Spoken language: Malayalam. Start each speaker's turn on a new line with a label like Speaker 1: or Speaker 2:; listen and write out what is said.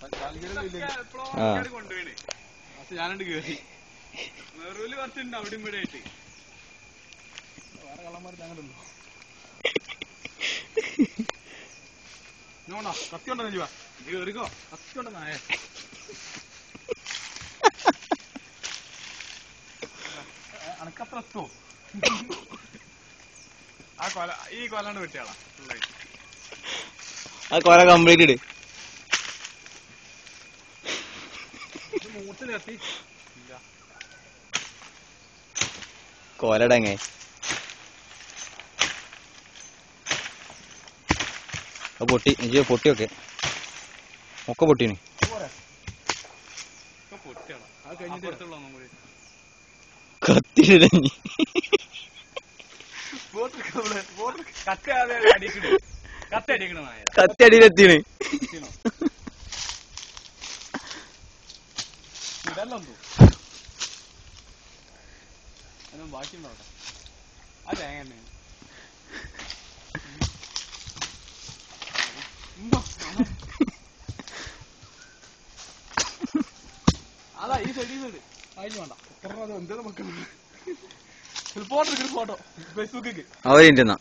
Speaker 1: ആ.
Speaker 2: കൊണ്ടുപോയി ഞാനുണ്ട് കേറി. കുറച്ചുണ്ട് അവിടെ ഇവിടെ ആയിട്ട്. വേറെ കള്ളന്മാർ ഞങ്ങളുണ്ടോ നോണോ കത്തി ഉണ്ടോ നെഞ്ചുവാ നീ കേറിക്കോ കത്തി ഉണ്ടോ നായ എത്തോ ആ കൊല ഈ വെട്ടിയാളാ
Speaker 1: ആ കൊല കംപ്ലീറ്റ് ഇട്.
Speaker 2: കത്തി ഇല്ല
Speaker 1: കൊലടങ്ങേ പൊട്ടി എനിക്ക് പൊട്ടിയൊക്കെ. ഒക്കെ പൊട്ടീന്. കത്തിയിടഞ്ഞി
Speaker 2: കത്തി അതെ ഇതല്ലോ അതിനും ബാക്കിയുണ്ടോ ആ തേങ്ങ തന്നെ. അതാ ഈ നിന്ന് അതിന് വേണ്ട. എന്തേലും മക്കൾ ഫോട്ടോ ഫോട്ടോ ഫേസ്ബുക്കിക്ക്
Speaker 1: അവരുണ്ടെന്നാ